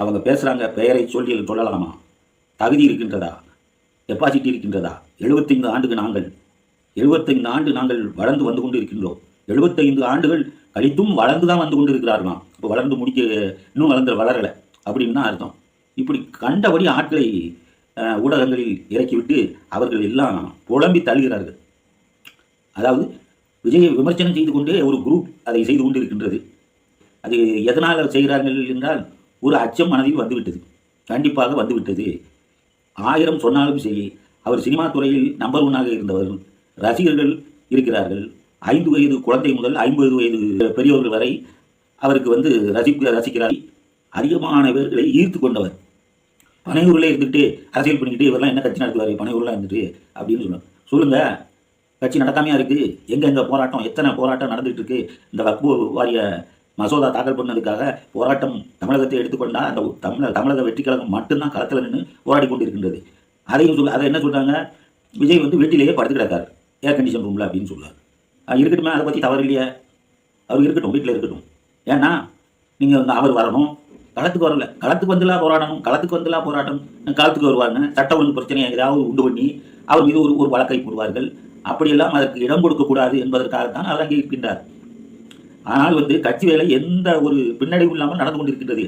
அவங்க பேசுகிறாங்க பெயரை சொல்லி சொல்லலாமா? தகுதி இருக்கின்றதா? கெப்பாசிட்டி இருக்கின்றதா? எழுபத்தைந்து ஆண்டுக்கு நாங்கள் எழுபத்தைந்து ஆண்டு நாங்கள் வளர்ந்து வந்து கொண்டு இருக்கின்றோம் எழுபத்தைந்து ஆண்டுகள் கழித்தும் வளர்ந்து தான் வந்து கொண்டு இருக்கிறார்களாம் இப்போ வளர்ந்து முடிக்க இன்னும் வளர்ந்து வளரலை. அப்படின்னு தான் அர்த்தம். இப்படி கண்டபடி ஆட்களை ஊடகங்களில் இறக்கிவிட்டு அவர்கள் எல்லாம் புலம்பி தழுகிறார்கள் அதாவது விஜயை விமர்சனம் செய்து கொண்டே ஒரு குரூப் அதை செய்து கொண்டு இருக்கின்றது அது எதனால் செய்கிறார்கள் என்றால் ஒரு அச்சம் மனதில் வந்துவிட்டது. கண்டிப்பாக வந்துவிட்டது. ஆயிரம் சொன்னாலும் சரி அவர் சினிமா துறையில் நம்பர் ஒன்னாக இருந்தவர். ரசிகர்கள் இருக்கிறார்கள். ஐந்து வயது குழந்தை முதல் ஐம்பது வயது பெரியவர்கள் வரை அவருக்கு வந்து ரசிக்க ரசிக்கிறார். அதிகமான பேர்களை ஈர்த்து கொண்டவர். பனையூரில் இருந்துட்டு அரசியல் பண்ணிக்கிட்டு இவரெல்லாம் என்ன கட்சி நடத்துவார்? பனையூரில் இருந்துட்டு அப்படின்னு சொல்லுவாங்க சொல்லுங்க கட்சி நடக்காமையா இருக்குது எங்கெங்கே போராட்டம் எத்தனை போராட்டம் நடந்துகிட்டு இருக்கு? இந்த வக்பு வாரிய மசோதா தாக்கல் பண்ணதுக்காக போராட்டம் தமிழகத்தை எடுத்துக்கொண்டால் அந்த தமிழக தமிழக வெற்றி கழகம் மட்டும்தான் களத்தில் நின்று போராடி கொண்டிருக்கின்றது. அதையும் சொல்ல அதை என்ன சொல்கிறாங்க விஜய் வந்து வீட்டிலேயே படுத்து கிடக்கார். ஏர் கண்டிஷன் ரூமில் அப்படின்னு சொல்றாரு. இருக்கட்டுமே அதை பற்றி தவறு இல்லையா. அவர் இருக்கட்டும் வீட்டில் இருக்கட்டும். ஏன்னா நீங்கள் வந்து அவர் வரணும். களத்துக்கு வரல. களத்துக்கு வந்துலாம் போராடணும். களத்துக்கு வந்துலாம் போராட்டம். களத்துக்கு வருவாங்க சட்ட ஒழுங்கு பிரச்சனையை ஏதாவது உண்டு பண்ணி அவர் மீது ஒரு ஒரு வழக்கை போடுவார்கள். அப்படியெல்லாம் அதற்கு இடம் கொடுக்கக்கூடாது என்பதற்காகத்தான் அவர் அங்கே இருக்கின்றார். ஆனால் வந்து கட்சி வேலை எந்த ஒரு பின்னடைவும் இல்லாமல் நடந்து கொண்டிருக்கின்றது.